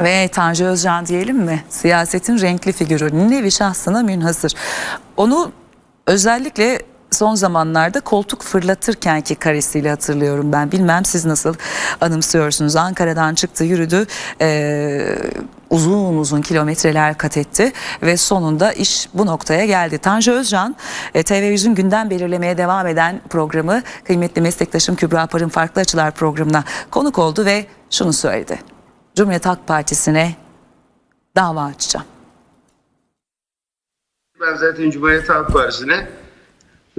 Ve Tanju Özcan diyelim mi? Siyasetin renkli figürü. Nevi şahsına münhasır. Onu özellikle son zamanlarda koltuk fırlatırken ki karesiyle hatırlıyorum ben. Bilmem siz nasıl anımsıyorsunuz. Ankara'dan çıktı yürüdü. Ee, uzun uzun kilometreler kat etti ve sonunda iş bu noktaya geldi. Tanju Özcan e, TV100'ün gündem belirlemeye devam eden programı kıymetli meslektaşım Kübra Par'ın Farklı Açılar programına konuk oldu ve şunu söyledi. Cumhuriyet Halk Partisi'ne dava açacağım. Ben zaten Cumhuriyet Halk Partisi'ne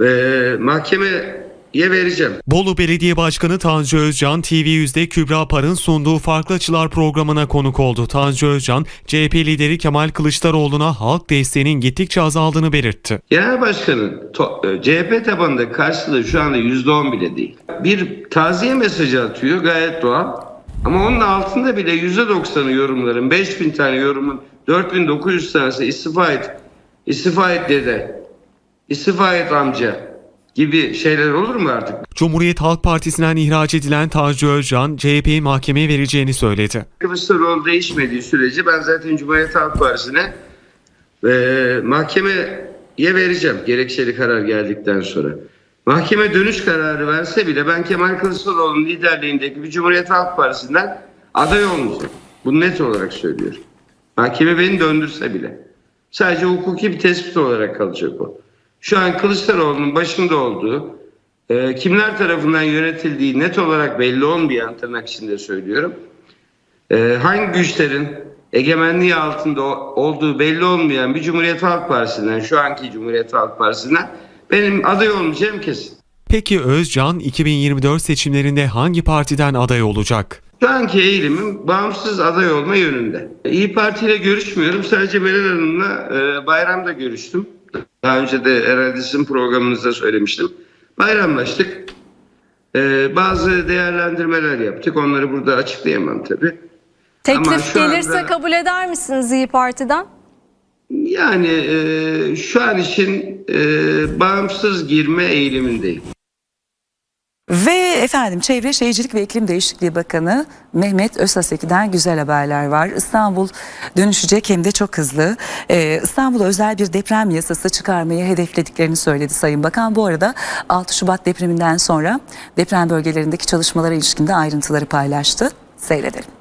e, mahkemeye vereceğim. Bolu Belediye Başkanı Tanju Özcan TV100'de Kübra Par'ın sunduğu Farklı Açılar programına konuk oldu. Tanju Özcan, CHP lideri Kemal Kılıçdaroğlu'na halk desteğinin gittikçe azaldığını belirtti. Genel Başkan'ın to- e, CHP tabanında karşılığı şu anda %10 bile değil. Bir taziye mesajı atıyor gayet doğal. Ama onun altında bile %90'ı yorumların, 5000 tane yorumun 4900 tanesi istifa et, istifa et dede, istifa et amca gibi şeyler olur mu artık? Cumhuriyet Halk Partisi'nden ihraç edilen Tanju Özcan, CHP'yi mahkemeye vereceğini söyledi. Kılıçdaroğlu değişmediği sürece ben zaten Cumhuriyet Halk Partisi'ne e, mahkemeye vereceğim gerekçeli karar geldikten sonra. Mahkeme dönüş kararı verse bile ben Kemal Kılıçdaroğlu'nun liderliğindeki bir Cumhuriyet Halk Partisi'nden aday olmayacağım. Bunu net olarak söylüyorum. Mahkeme beni döndürse bile. Sadece hukuki bir tespit olarak kalacak o. Şu an Kılıçdaroğlu'nun başında olduğu, e, kimler tarafından yönetildiği net olarak belli olmayan tırnak içinde söylüyorum. Ee, hangi güçlerin egemenliği altında olduğu belli olmayan bir Cumhuriyet Halk Partisi'nden, şu anki Cumhuriyet Halk Partisi'nden benim aday olmayacağım kesin. Peki Özcan 2024 seçimlerinde hangi partiden aday olacak? Şu anki eğilimim bağımsız aday olma yönünde. İyi Parti ile görüşmüyorum. Sadece Meral Hanım'la e, bayramda görüştüm. Daha önce de herhalde sizin programınızda söylemiştim. Bayramlaştık. E, bazı değerlendirmeler yaptık. Onları burada açıklayamam tabii. Ama Teklif şu gelirse anda- kabul eder misiniz İyi Parti'den? Yani e, şu an için e, bağımsız girme eğilimindeyim. Ve efendim Çevre Şehircilik ve İklim Değişikliği Bakanı Mehmet Özhaseki'den güzel haberler var. İstanbul dönüşecek hem de çok hızlı. Ee, İstanbul'a özel bir deprem yasası çıkarmayı hedeflediklerini söyledi Sayın Bakan. Bu arada 6 Şubat depreminden sonra deprem bölgelerindeki çalışmalara ilişkinde ayrıntıları paylaştı. Seyredelim.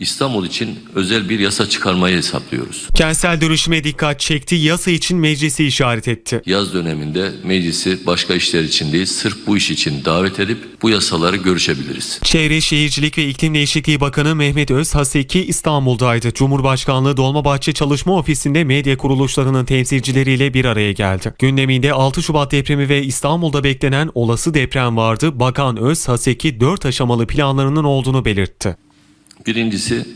İstanbul için özel bir yasa çıkarmayı hesaplıyoruz. Kentsel dönüşüme dikkat çekti, yasa için meclisi işaret etti. Yaz döneminde meclisi başka işler için değil sırf bu iş için davet edip bu yasaları görüşebiliriz. Çevre Şehircilik ve İklim Değişikliği Bakanı Mehmet Özhaseki İstanbul'daydı. Cumhurbaşkanlığı Dolmabahçe Çalışma Ofisi'nde medya kuruluşlarının temsilcileriyle bir araya geldi. Gündeminde 6 Şubat depremi ve İstanbul'da beklenen olası deprem vardı. Bakan Özhaseki 4 aşamalı planlarının olduğunu belirtti. Birincisi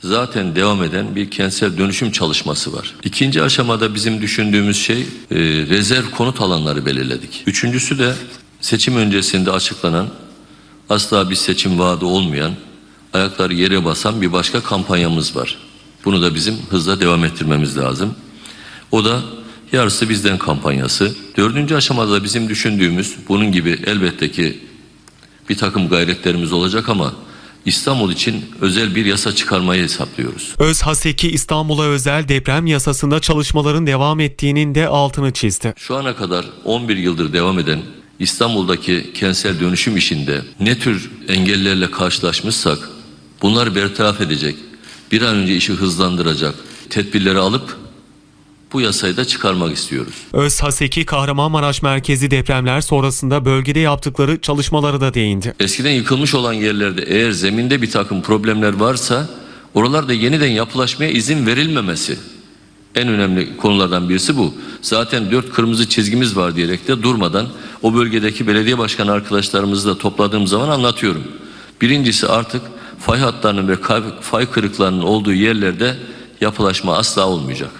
zaten devam eden bir kentsel dönüşüm çalışması var. İkinci aşamada bizim düşündüğümüz şey e, rezerv konut alanları belirledik. Üçüncüsü de seçim öncesinde açıklanan asla bir seçim vaadi olmayan ayakları yere basan bir başka kampanyamız var. Bunu da bizim hızla devam ettirmemiz lazım. O da yarısı bizden kampanyası. Dördüncü aşamada da bizim düşündüğümüz bunun gibi elbette ki bir takım gayretlerimiz olacak ama İstanbul için özel bir yasa çıkarmayı hesaplıyoruz. Özhaseki İstanbul'a özel deprem yasasında çalışmaların devam ettiğinin de altını çizdi. Şu ana kadar 11 yıldır devam eden İstanbul'daki kentsel dönüşüm işinde ne tür engellerle karşılaşmışsak bunları bertaraf edecek, bir an önce işi hızlandıracak tedbirleri alıp bu yasayı da çıkarmak istiyoruz. Özhaseki Kahramanmaraş merkezi depremler sonrasında bölgede yaptıkları çalışmaları da değindi. Eskiden yıkılmış olan yerlerde eğer zeminde bir takım problemler varsa oralarda yeniden yapılaşmaya izin verilmemesi en önemli konulardan birisi bu. Zaten dört kırmızı çizgimiz var diyerek de durmadan o bölgedeki belediye başkanı arkadaşlarımızı da topladığım zaman anlatıyorum. Birincisi artık fay hatlarının ve fay kırıklarının olduğu yerlerde yapılaşma asla olmayacak.